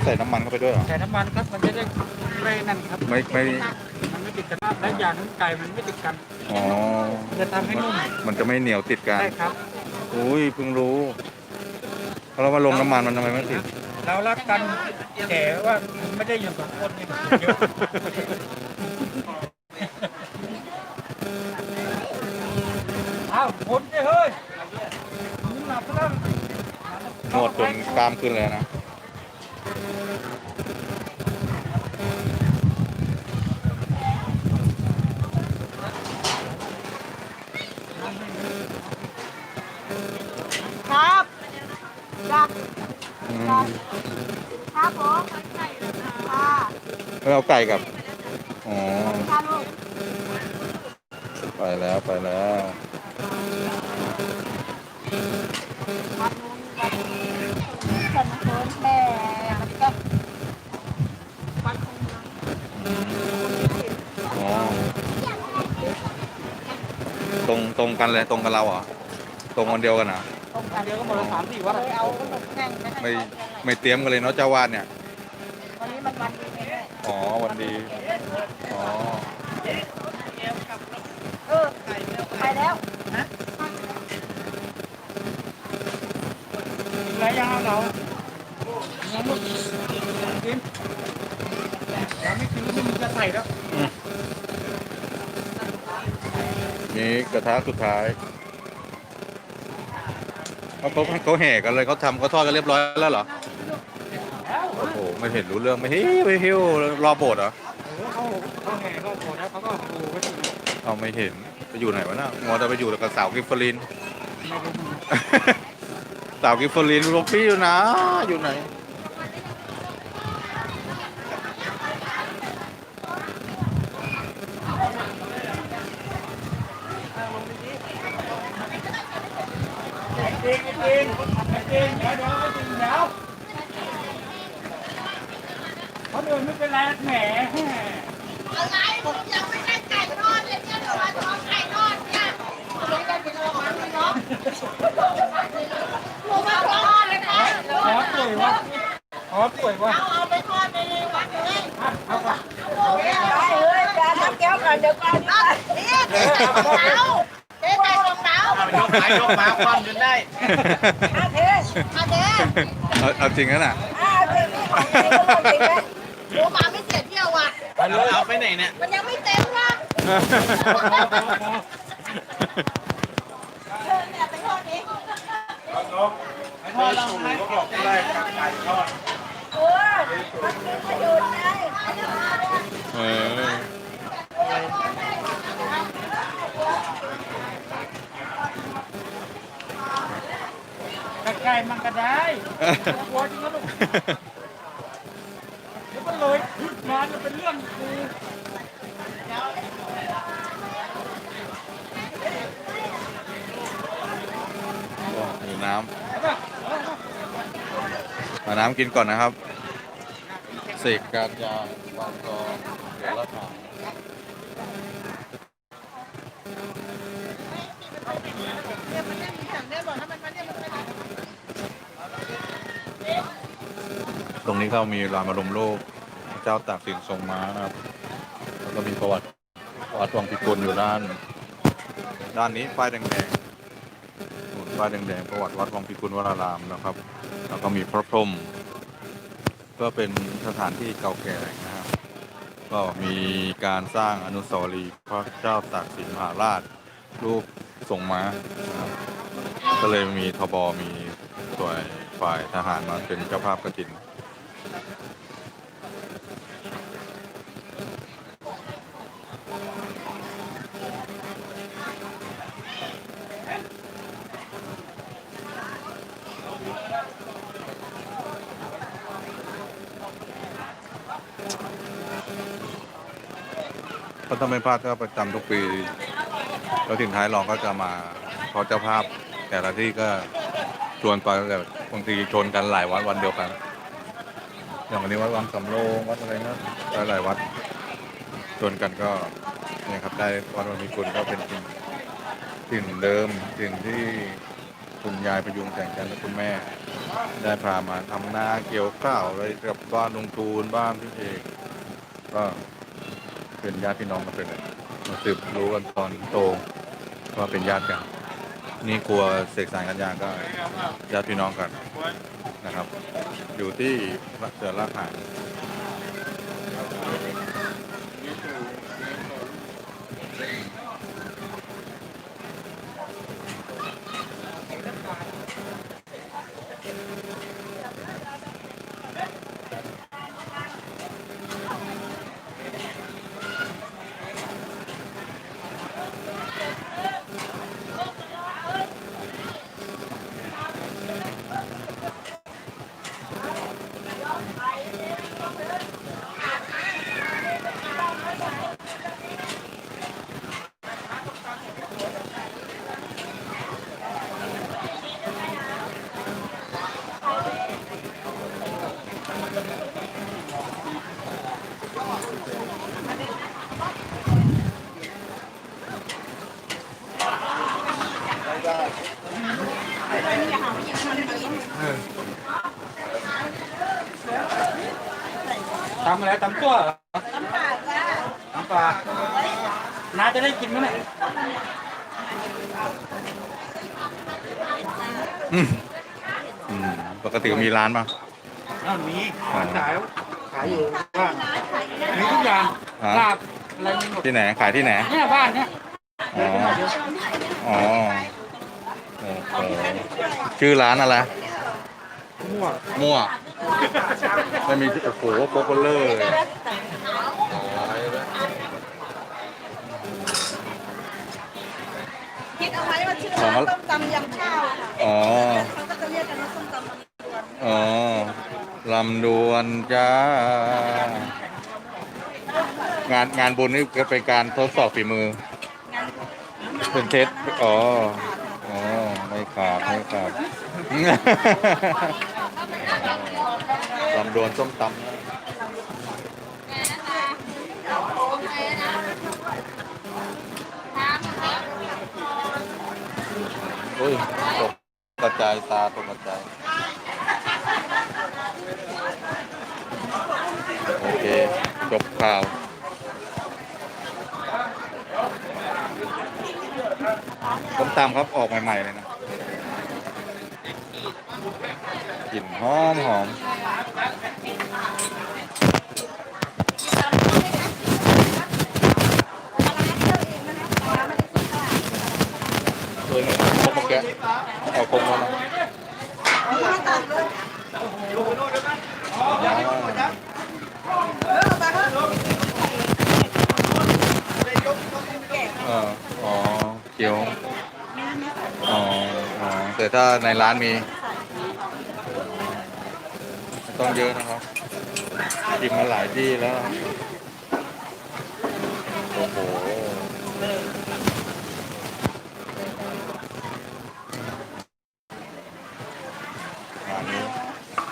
เขาใส่น้ำมันเข้าไปด้วยเหรอใส่น้ำมันครับมันจะได้ไม่นั่นครับไม่ไม่ มันไม่ติดกันและอย่างนึงไก่มันไม่ติดกันอ๋อ จะทำให้นุ่มมันจะไม่เหนียวติดกันใช่ครับอุ้ยเพิ่งรู้แล้วว่าลงน้ำมันมันทำไมไม่ติด เรารักกันแต่ว่าไม่ได้อยู่สองคนนี่เดี๋ยวอ้าวคนเฮ้ยมึงหลับแล้วนวดจนกล้ามขึ้นเลยนะ ครับจับอืมครับผมค่ะแล้วเอาไก่กับ อ๋อ ค่ะลูกไปแล้วไปแล้ว ครับลุงครับ ฉันแม่มันก็วัดคงเมืองอ๋อตรงตรงกันเลยตรงกับเราเหรอตรงวันเดียวกันเหรอตรงกันเดียวก็หมดละสามสี่วัดเลยเอาขนมแห้งไปให้ไม่เขาไม่เตรียมกันเลยเนาะเจ้าวาดเนี่ยวันนี้มันวันดีไงแม่อ๋อวันดีอ๋อ ไรยังเรายังไม่กินยังไม่กินมึงจะใส่แล้วนี่กระทะสุดท้ายเขาเขาเขาแห่กันเลยเขาทำเขาทอดกันเรียบร้อยแล้วเหรอโอ้โหไม่เห็นรู้เรื่องไม่ฮิวไม่ฮิวรอโบสถ์เหรอเขาเขาแห่เขาโกรธแล้วเขาก็ดูก็ดีเอาไม่เห็นไปอยู่ไหนวะน่ะมัวแต่ไปอยู่กับสาวกิฟฟอริน สาวกิฟฟอรินหลวงพี่อยู่นะอยู่ไหนจริงจริงจริงเดี๋ยวเดี๋ยวจริงเดี๋ยวเขาเดินไม่เป็นไรแหมอะไรผมยังไม่ได้ไก่ทอดเลยเนี่ยเดี๋ยววันทอดไก่ทอดเนี่ยไม่ได้เป็นกระมังเลยเนาะหนูมาทอดเลยค่ะ ขอป่วยวะข อป่วยวะเอาเอาไปทอดในวัดเลยเอาไปไปเลยจะทำแก้วก่อนเดี๋ยวก่อนนี่เจ๊ไก่ของเราเจ๊ไก่ของเรายกไปยกมาคว่ำจนได้อาเทอาเทเอาเอาจริงนะน่ะอาเทนี่ของจริงก็ลงจริงไหมหนูมาไม่เสียเที่ยวว่ะไปเลยเอาไปไหนเนี่ยมันยังไม่เต็มว่ะเชิญเนี่ยไปทอดนี้ไอ้พ่อเราให้บอกได้ครับไก่ทอด เออมันคือประโยชน์ไงเออไก่มันก็ได้หัวจริงนะลูกเดี๋ยวมันเลยงานมันเป็นเรื่องกูหิวน้ำาน้ำกินก่อนนะครับเสกการยางบางกองเดี๋ยวละถางตรงนี้เขามีรามอารมณ์โลกพระเจ้าตากสินทรงม้านะครับแล้วก็มีประวัติวัดวังพิกุลอยู่ด้าน ด้านนี้ป้ายแดงๆนู่นป้ายแดงๆประวัติวัดวังพิกุลวรารามนะครับ แล้วก็มีพระพรหมก็เป็นสถานที่เก่าแก่นะครับ ก็มีการสร้างอนุสาวรีย์พระเจ้าตากสินมหาราช รูปทรงม้าก็เลยมีทบมีส่วนฝ่ายทหารมาเป็นเจ้าภาพกระถิน ก็ต้องไม่พลาดก็ประจำทุกปี แล้วถึงท้ายรองก็จะมาเพราะเจ้าภาพ แต่ละที่ก็ชวนไปแต่บางทีชนกันหลายวัดวันเดียวกัน อย่างวันนี้วัดวังสำโรงวัดอะไรนะหลายๆวัดชวนกันก็เนี่ยครับได้วัดวันมีกุลก็เป็นถิ่นถิ่นเดิมถิ่นที่คุณยายประยุงแสงจันและคุณแม่ ได้พามาทำนาเกี่ยวข้าวอะไรกับบ้านลุงทูนบ้านพี่เอกก็ เป็นญาติพี่น้องกันไปเลยมาสืบรู้กันตอนโตว่าเป็นญาติกัน นี่กลัวเสกสารกันยาก็ญาติพี่น้องกันนะครับ อยู่ที่เสือลาหาน ตำอะไรตำตัวเหรอตำปลาน้าจะได้กินไหมเนี่ยอืมอืมปกติมีร้านป่ะอ้าวมีขายขายขายอยู่บ้านมีทุกอย่างฮะลาบอะไรมีหมดที่ไหน ขายที่ไหน เนี่ยบ้านเนี่ยอ๋ออ๋อโอ้โหชื่อร้านอะไร มั่วมั่ว ไม่มีโอ้โหโป๊กเบลเลอร์เลยตายแล้วคิดเอาไว้ว่าชื่อร้านต้มตำยำข้าวค่ะอ๋อเขาก็จะเรียกกันว่าส้มตำลำดวนอ๋อลำดวนจ้างานงานบุญนี่ก็เป็นการทดสอบฝีมือ เป็นเทสอ๋ออ๋อไม่ขาดไม่ขาด ลำดวนส้มตำนะอุ้ยตกกระจายตาตกกระจาย โอเค จบข่าวต้มตำครับออกใหม่ ๆ เลยนะ กลิ่นหอมหอมเออเนี่ยครบเมื่อกี้เอาครบแล้วนะอ๋อเอออ๋อเกี๊ยวอ๋ออ๋อแต่ถ้าในร้านมี ต้องเยอะนะครับกินมาหลายที่แล้ว โอ้โหงานนี้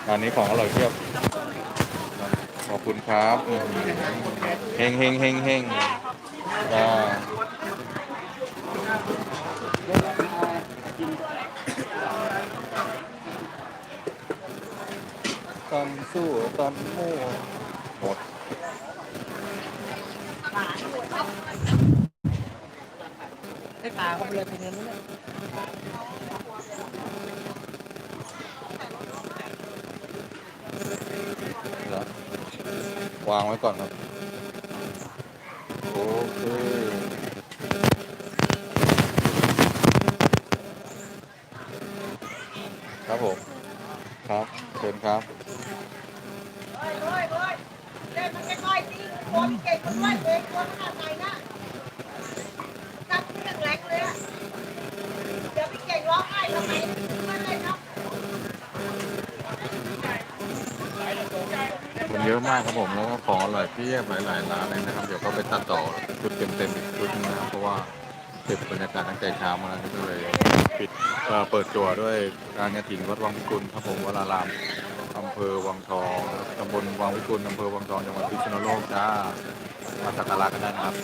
งานนี้ของอร่อยเพียบ ขอบคุณครับเฮงเฮงเฮงเฮงจ้า ตำสู้ตำมั่วหมดไอ้ปลาเขาเลยเป็นเงินเลยแล้ววางไว้ก่อนครับ โอเคครับผม ครับเชิญครับ เฮ้ยเฮ้ยเฮ้ยเล่นมันค่อยๆสิคน เก่งคนด้วยเองคนขนาดไหนนะจับเครื่องแรงเลยอะเดี๋ยวพี่เก่งร้องไห้ทำไมไม่ได้เนาะคนเยอะมากครับผมแล้วก็ของอร่อยเพียบหลายๆร้านเลยนะครับ เดี๋ยวก็ไปตัดต่อชุดเต็มๆอีกชุดนึงนะครับเพราะว่าเก็บบรรยากาศตั้งแต่เช้ามาแล้วก็เลยปิดเปิดตัวด้วยการกระถิ่นวัดวังพิกุลครับผมวราราม อำเภอวังทองตำบลวังวิกุลอำเภอวังทองจังหวัดพิษณุโลกจ้ามาสักการะกันได้นะครับ